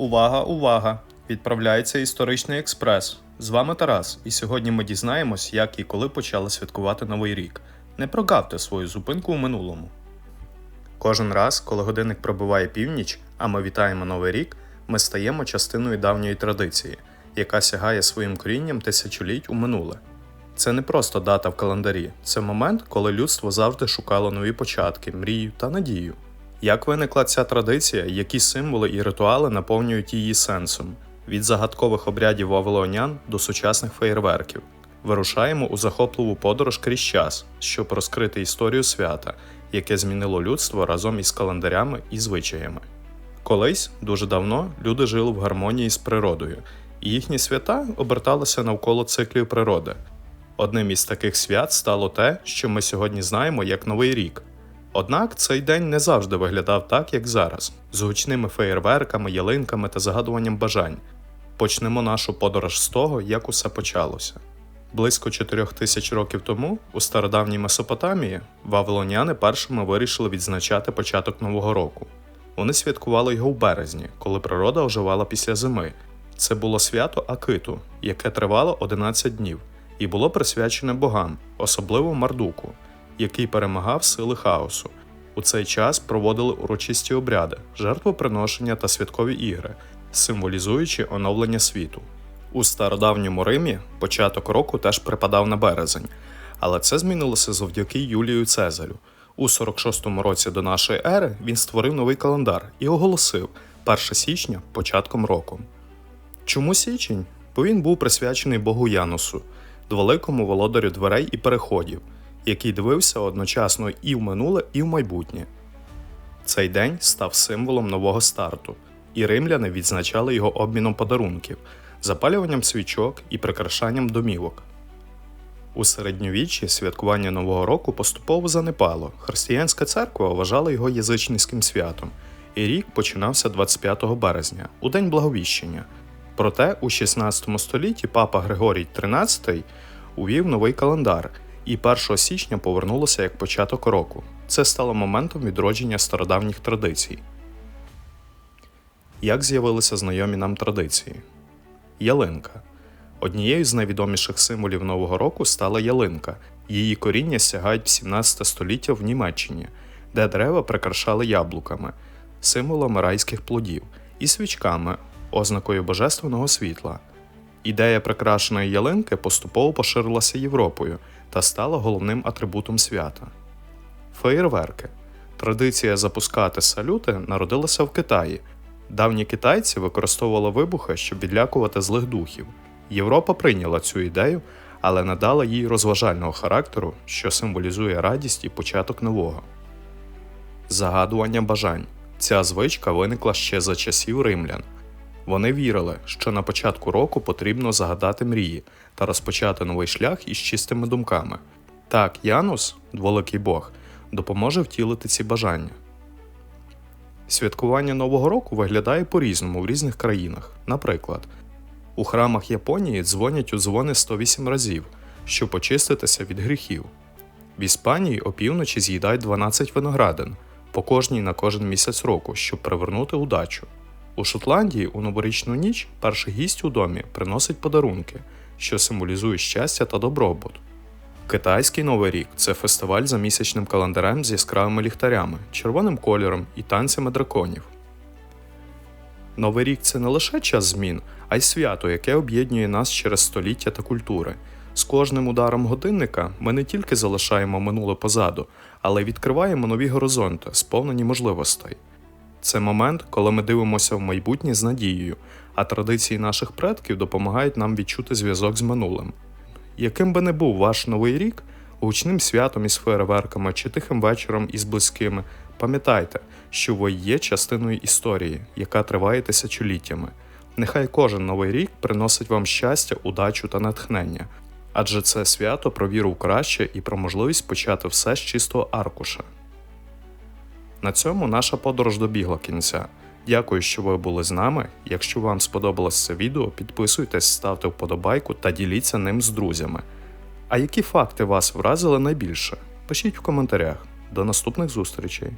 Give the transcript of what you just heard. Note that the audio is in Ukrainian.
Увага, увага! Відправляється історичний експрес. З вами Тарас, і сьогодні ми дізнаємось, як і коли почали святкувати Новий рік. Не прогавте свою зупинку у минулому. Кожен раз, коли годинник пробиває північ, а ми вітаємо Новий рік, ми стаємо частиною давньої традиції, яка сягає своїм корінням тисячоліть у минуле. Це не просто дата в календарі, це момент, коли людство завжди шукало нові початки, мрію та надію. Як виникла ця традиція, які символи і ритуали наповнюють її сенсом? Від загадкових обрядів вавилонян до сучасних феєрверків. Вирушаємо у захопливу подорож крізь час, щоб розкрити історію свята, яке змінило людство разом із календарями і звичаями. Колись, дуже давно, люди жили в гармонії з природою, і їхні свята оберталися навколо циклів природи. Одним із таких свят стало те, що ми сьогодні знаємо як Новий рік. Однак цей день не завжди виглядав так, як зараз, з гучними феєрверками, ялинками та загадуванням бажань. Почнемо нашу подорож з того, як усе почалося. Близько 4 тисяч років тому, у стародавній Месопотамії, вавилоняни першими вирішили відзначати початок Нового року. Вони святкували його в березні, коли природа оживала після зими. Це було свято Акиту, яке тривало 11 днів, і було присвячене богам, особливо Мардуку, який перемагав сили хаосу. У цей час проводили урочисті обряди, жертвоприношення та святкові ігри, символізуючи оновлення світу. У стародавньому Римі початок року теж припадав на березень, але це змінилося завдяки Юлію Цезарю. У 46-му році до нашої ери він створив новий календар і оголосив 1 січня початком року. Чому січень? Бо він був присвячений Богу Янусу, великому володарю дверей і переходів, який дивився одночасно і в минуле, і в майбутнє. Цей день став символом нового старту, і римляни відзначали його обміном подарунків, запалюванням свічок і прикрашанням домівок. У середньовіччі святкування Нового року поступово занепало. Християнська церква вважала його язичницьким святом, і рік починався 25 березня, у день благовіщення. Проте у 16 столітті папа Григорій XIII увів новий календар, і 1 січня повернулося як початок року. Це стало моментом відродження стародавніх традицій. Як з'явилися знайомі нам традиції? Ялинка. Однією з найвідоміших символів Нового року стала ялинка. Її коріння сягають в 17 століття в Німеччині, де дерева прикрашали яблуками, символами райських плодів, і свічками, ознакою божественного світла. Ідея прикрашеної ялинки поступово поширилася Європою та стала головним атрибутом свята. Феєрверки. Традиція запускати салюти народилася в Китаї. Давні китайці використовували вибухи, щоб відлякувати злих духів. Європа прийняла цю ідею, але надала їй розважального характеру, що символізує радість і початок нового. Загадування бажань. Ця звичка виникла ще за часів римлян. Вони вірили, що на початку року потрібно загадати мрії та розпочати новий шлях із чистими думками. Так, Янус, великий Бог, допоможе втілити ці бажання. Святкування Нового року виглядає по-різному в різних країнах. Наприклад, у храмах Японії дзвонять у дзвони 108 разів, щоб очиститися від гріхів. В Іспанії опівночі з'їдають 12 виноградин, по кожній на кожен місяць року, щоб привернути удачу. У Шотландії у новорічну ніч перший гість у домі приносить подарунки, що символізують щастя та добробут. Китайський Новий рік це фестиваль за місячним календарем з яскравими ліхтарями, червоним кольором і танцями драконів. Новий рік це не лише час змін, а й свято, яке об'єднує нас через століття та культури. З кожним ударом годинника ми не тільки залишаємо минуле позаду, але й відкриваємо нові горизонти, сповнені можливостей. Це момент, коли ми дивимося в майбутнє з надією, а традиції наших предків допомагають нам відчути зв'язок з минулим. Яким би не був ваш новий рік, гучним святом із фейерверками чи тихим вечором із близькими, пам'ятайте, що ви є частиною історії, яка триває тисячоліттями. Нехай кожен новий рік приносить вам щастя, удачу та натхнення, адже це свято про віру в краще і про можливість почати все з чистого аркуша. На цьому наша подорож добігла кінця. Дякую, що ви були з нами. Якщо вам сподобалось це відео, підписуйтесь, ставте вподобайку та діліться ним з друзями. А які факти вас вразили найбільше? Пишіть в коментарях. До наступних зустрічей!